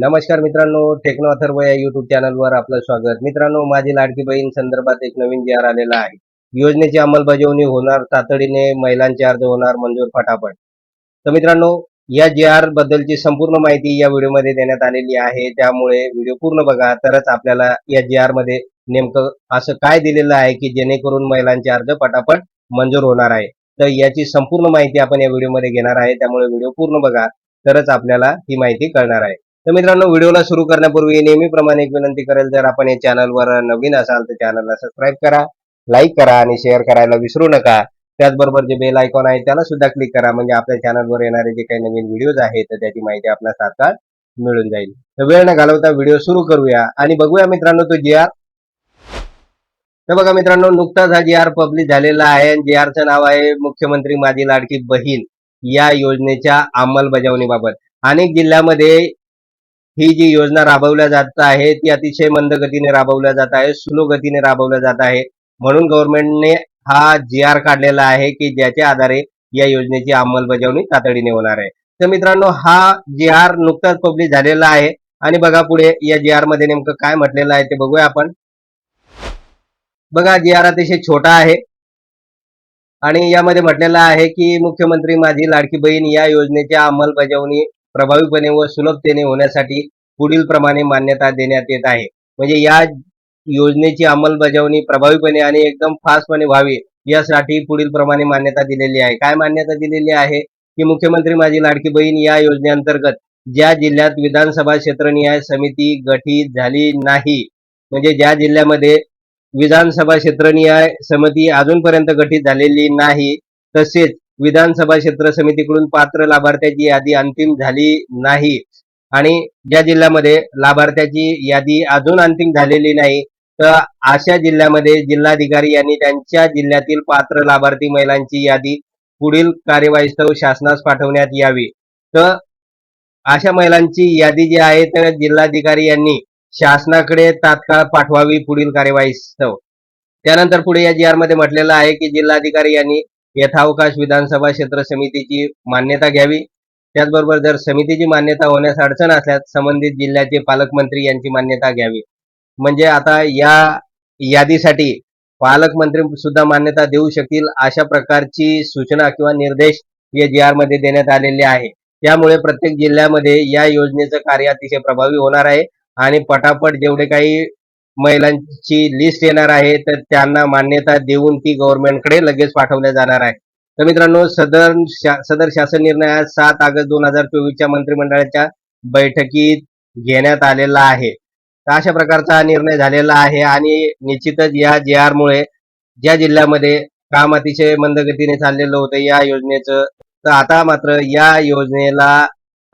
नमस्कार मित्रांनो टेक्नो अथर्व या युट्यूब चॅनलवर आपलं स्वागत. मित्रांनो माझी लाडकी बहीण संदर्भात एक नवीन जी आर आलेला आहे. योजनेची अंमलबजावणी होणार तातडीने महिलांचे अर्ज होणार मंजूर फटाफट. तर मित्रांनो या जी आर बद्दलची संपूर्ण माहिती या व्हिडिओमध्ये देण्यात आलेली आहे. त्यामुळे व्हिडिओ पूर्ण बघा. तरच आपल्याला या जी आरमध्ये नेमकं असं काय दिलेलं आहे की जेणेकरून महिलांचे अर्ज फटाफट मंजूर होणार आहे. तर याची संपूर्ण माहिती आपण या व्हिडिओमध्ये घेणार आहे. त्यामुळे व्हिडिओ पूर्ण बघा. तरच आपल्याला ही माहिती कळणार आहे. तर मित्रांनो व्हिडिओला सुरू करण्यापूर्वी नेहमीप्रमाणे एक विनंती करेल जर आपण या चॅनलवर नवीन असाल तर चॅनलला सबस्क्राईब करा लाईक करा आणि शेअर करायला विसरू नका. त्याचबरोबर जे बेल आयकॉन आहे त्याला सुद्धा क्लिक करा म्हणजे आपल्या चॅनलवर येणारे जे काही नवीन व्हिडिओज आहेत तर त्याची माहिती आपल्या सारखा मिळून जाईल. तर वेळ न घालवता व्हिडिओ सुरू करूया आणि बघूया मित्रांनो तो जी आर. तर बघा मित्रांनो नुकताच हा जी आर पब्लिश झालेला आहे जी आरचं नाव आहे मुख्यमंत्री माझी लाडकी बहीण या योजनेच्या अंमलबजावणीबाबत. अनेक जिल्ह्यामध्ये ही जी योजना राबवल्या जात आहे ती अतिशय मंद गतीने राबवल्या जात आहे स्लो गतीने राबवल्या जात आहे. म्हणून गव्हर्नमेंटने हा जी आर काढलेला आहे की ज्याच्या आधारे या योजनेची अंमलबजावणी तातडीने होणार आहे. तर मित्रांनो हा जी आर नुकताच पब्लिश झालेला आहे. आणि बघा पुढे या जी आरमध्ये नेमकं काय म्हटलेलं आहे ते बघूया आपण. बघा जी आर अतिशय छोटा आहे. आणि यामध्ये म्हटलेलं आहे की मुख्यमंत्री माझी लाडकी बहीण या योजनेच्या अंमलबजावणी प्रभावीपणे व सुलभतेने होण्यासाठी पुढील प्रमाणे मान्यता देण्यात येत आहे. म्हणजे या योजनेची अंमलबजावणी प्रभावीपणे आणि एकदम फास्टपणे व्हावी यासाठी पुढील प्रमाणे मान्यता दिलेली आहे. काय मान्यता दिलेली आहे? की मुख्यमंत्री माझी लाडकी बहीण या योजनेअंतर्गत ज्या जिल्ह्यात विधानसभा क्षेत्रनिहाय समिती गठीत झाली नाही म्हणजे ज्या जिल्ह्यामध्ये विधानसभा क्षेत्रनिहाय समिती अजूनपर्यंत गठीत झालेली नाही तसेच विधानसभा क्षेत्र समितीकडून पात्र लाभार्थ्याची यादी अंतिम झाली नाही. आणि ज्या जिल्ह्यामध्ये लाभार्थ्याची यादी अजून अंतिम झालेली नाही तर अशा जिल्ह्यामध्ये जिल्हाधिकारी यांनी त्यांच्या जिल्ह्यातील पात्र लाभार्थी महिलांची यादी पुढील कार्यवाहीस्तव शासनास पाठवण्यात यावी. तर अशा महिलांची यादी जी आहे तर जिल्हाधिकारी यांनी शासनाकडे तात्काळ पाठवावी पुढील कार्यवाहीस्तव त्यानंतर पुढे या जी आरमध्ये म्हटलेलं आहे की जिल्हाधिकारी यांनी यथावकाश विधानसभा क्षेत्र समितीची मान्यता घ्यावी. त्याचबरोबर जर समितीची मान्यता होण्यास अडचण असल्यास संबंधित जिल्ह्याचे पालकमंत्री यांची मान्यता घ्यावी. म्हणजे आता या यादीसाठी पालकमंत्री सुद्धा मान्यता देऊ शकतील अशा प्रकारची सूचना किंवा निर्देश या जी आरमध्ये देण्यात आलेले आहे. त्यामुळे प्रत्येक जिल्ह्यामध्ये या योजनेचं कार्य अतिशय प्रभावी होणार आहे. आणि पटापट जेवढे काही महिलांची लिस्ट येणार आहे तर त्यांना मान्यता देऊन ती गव्हर्नमेंटकडे लगेच पाठवल्या जाणार आहे. तर मित्रांनो सदर शा- सदर शासन निर्णय आज सात ऑगस्ट दोन हजार चोवीसच्या मंत्रिमंडळाच्या बैठकीत घेण्यात आलेला आहे. तर अशा प्रकारचा निर्णय झालेला आहे आणि निश्चितच या जे आर मुळे ज्या जिल्ह्यामध्ये काम अतिशय मंदगतीने चाललेलं होतं या योजनेचं तर आता मात्र या योजनेला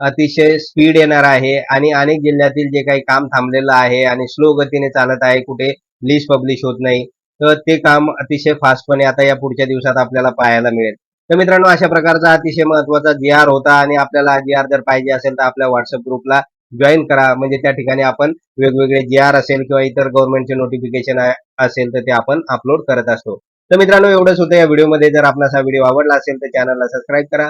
अतिशय स्पीड येणार आहे आणि अनेक जिल्ह्यातील जे काही काम थांबलेलं आहे आणि स्लो गतीने चालत आहे कुठे लिस्ट पब्लिश होत नाही तर ते काम अतिशय फास्टपणे आता या पुढच्या दिवसात आपल्याला पाहायला मिळेल. तर मित्रांनो अशा प्रकारचा अतिशय महत्त्वाचा जी आर होता आणि आपल्याला जी आर जर पाहिजे असेल तर आपल्या व्हॉट्सअप ग्रुपला जॉईन करा. म्हणजे त्या ठिकाणी आपण वेगवेगळे जी आर असेल किंवा इतर गव्हर्नमेंटचे नोटिफिकेशन असेल तर ते आपण अपलोड करत असतो. तर मित्रांनो एवढंच होतं या व्हिडिओमध्ये जर आपणास हा व्हिडिओ आवडला असेल तर चॅनलला सबस्क्राईब करा.